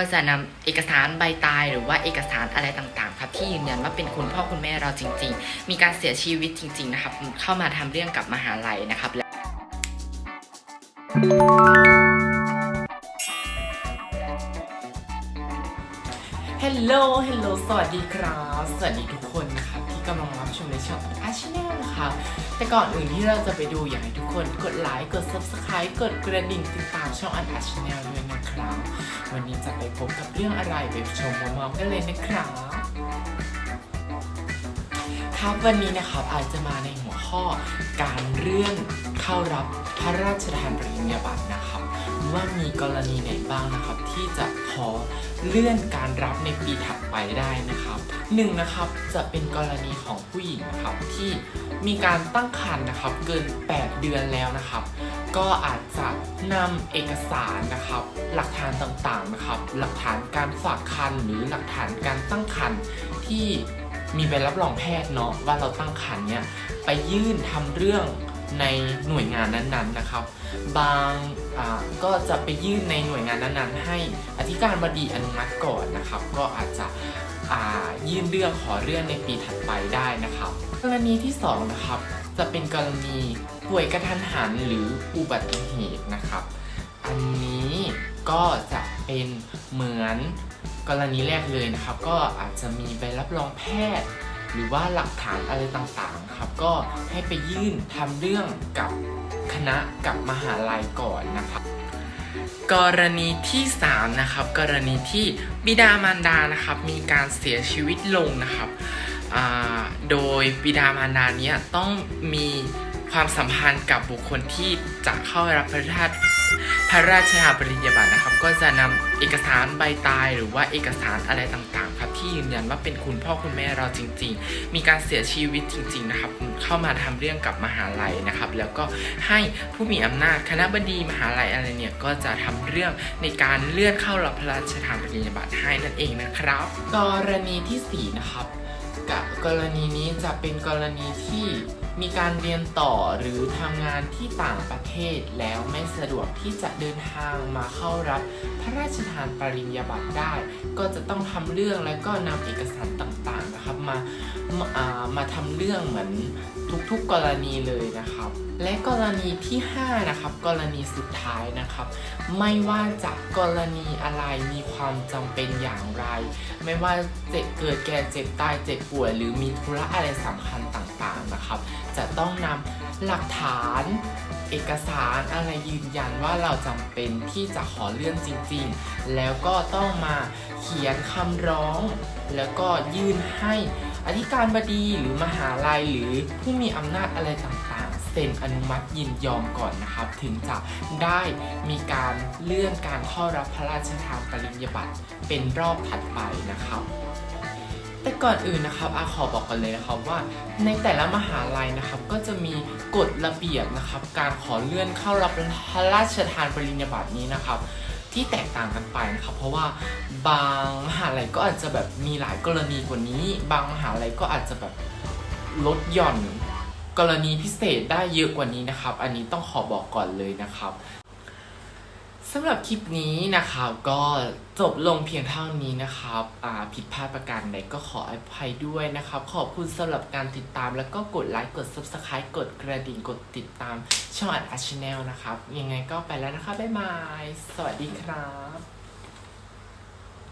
ก็จะนำเอกสารใบตายหรือว่าเอกสารอะไรต่างๆครับที่ยืนยันว่าเป็นคุณพ่อคุณแม่เราจริง ๆ มีการเสียชีวิตจริง ๆ นะครับ เข้ามาทำเรื่องกับมหาลัยนะครับและฮัลโหลฮัลโหลสวัสดีครับ สวัสดีทุกคนนะครับที่กำลัง ชมในช่องอาชแนลนะครับแต่ก่อนอื่นที่เราจะไปดูอยากให้ทุกคนกดไลค์กด subscribe กดกระดิ่งติดตามช่องอันอาชแนลด้วยนะครับ วันนี้จะไปพบกับเรื่องอะไรไปชมพร้อมๆกันเลยนะครับครับวันนี้นะครับอาจจะมาในหัวข้อการเลื่อนเข้ารับพระราชทานปริญญาบัตรนะครับว่ามีกรณีไหนบ้างนะครับที่จะขอ เลื่อนการรับในปีถัดไปได้นะครับหนึ่งนะครับจะเป็นกรณีของผู้หญิงนะครับที่มีการตั้งครรภ์นะครับเกิน 8 เดือนแล้วนะครับ ก็อาจจะนำเอกสารนะครับ หลักฐานต่างๆนะครับ หลักฐานการฝากครรภ์หรือหลักฐานการตั้งครรภ์ที่มีใบรับรองแพทย์เนาะว่าเราตั้งครรภ์เนี่ยไปยื่นทำเรื่อง ในหน่วยงานนั้นๆนะครับ บางก็จะไปยื่นในหน่วยงานนั้นๆ ให้อธิการบดีอนุมัติก่อนนะครับ ก็อาจจะยื่นเรื่องขอเลื่อนในปีถัดไปได้นะครับ กรณีที่สองนะครับจะเป็นกรณีป่วยกระทันหันหรืออุบัติเหตุนะครับ อันนี้ก็จะเป็นเหมือนกรณีแรกเลยนะครับ ก็อาจจะมีใบรับรองแพทย์ หรือว่าหลักฐานอะไรต่างๆครับ ก็ให้ไปยื่นทำเรื่องกับคณะกับมหาลัยก่อนนะครับกรณีที่ 3 นะครับ กรณีที่บิดามารดานะครับ มีการเสียชีวิตลงนะครับโดยบิดามารดาเนี้ต้องมีความสัมพันธ์กับบุคคลที่จะเข้ารับพระราชทานพระราชาปริญญาบัตรนะครับ ก็จะนำเอกสารใบตายหรือว่าเอกสารอะไรต่างๆ ที่ยืนยันว่าเป็นคุณพ่อคุณแม่เราจริง ๆ มีการเสียชีวิตจริง ๆ นะครับ เข้ามาทำเรื่องกับมหาลัยนะครับ แล้วก็ให้ผู้มีอำนาจคณะบดีมหาลัยอะไรเนี่ยก็จะทำเรื่องในการเลื่อนเข้ารับพระราชทานปริญญาบัตรให้นั่นเองนะครับกรณีที่4นะครับกับกรณีนี้จะเป็นกรณีที่ มีการเรียนต่อหรือทำงานที่ต่างประเทศ แล้วไม่สะดวกที่จะเดินทางมาเข้ารับ พระราชทานปริญญาบัตรได้ ก็จะต้องทำเรื่องแล้วก็นำเอกสารต่างๆนะครับมามาอ่ามาทำเรื่องเหมือนทุกๆกรณีเลยนะครับ และกรณีที่ 5 นะครับ กรณีสุดท้ายนะครับ ไม่ว่าจะกรณีอะไรมีความจำเป็นอย่างไร ไม่ว่าเจ็บเกิดแก่เจ็บตายเจ็บป่วยหรือมีธุระอะไรสำคัญต่างๆนะครับจะต้องนำหลักฐาน เอกสารอะไรยืนยันว่าเราจำเป็นที่จะขอเลื่อนจริงๆ แล้วก็ต้องมาเขียนคำร้อง แล้วก็ยื่นให้อธิการบดีหรือมหาลัยหรือผู้มีอำนาจอะไรต่างๆเซ็นอนุมัติยินยอมก่อนนะครับ ถึงจะได้มีการเลื่อนการเข้ารับพระราชทานปริญญาบัตรเป็นรอบถัดไปนะครับ แต่ก่อนอื่นนะครับอาขอบอกกันเลยนะครับว่าในแต่ละมหาลัยนะครับก็จะมีกฎระเบียบนะครับการขอเลื่อนเข้ารับพระราชทานปริญญาบัตรนี้นะครับ ที่แตกต่างกันไปนะครับ เพราะว่าบางมหาลัยก็อาจจะแบบมีหลายกรณีกว่านี้ บางมหาลัยก็อาจจะแบบลดหย่อนกรณีพิเศษได้เยอะกว่านี้นะครับ อันนี้ต้องขอบอกก่อนเลยนะครับ สำหรับคลิปนี้นะครับก็จบลงเพียงเท่านี้นะครับอ่าผิดพลาดประการใดก็ขออภัยด้วยนะครับ ขอบคุณสำหรับการติดตามแล้วก็กดไลค์กด subscribe กดกระดิ่งกดติดตามช่องอัดอัชแนลนะครับ ยังไงก็ไปแล้วนะคะบบ๊ายบาย สวัสดีครับ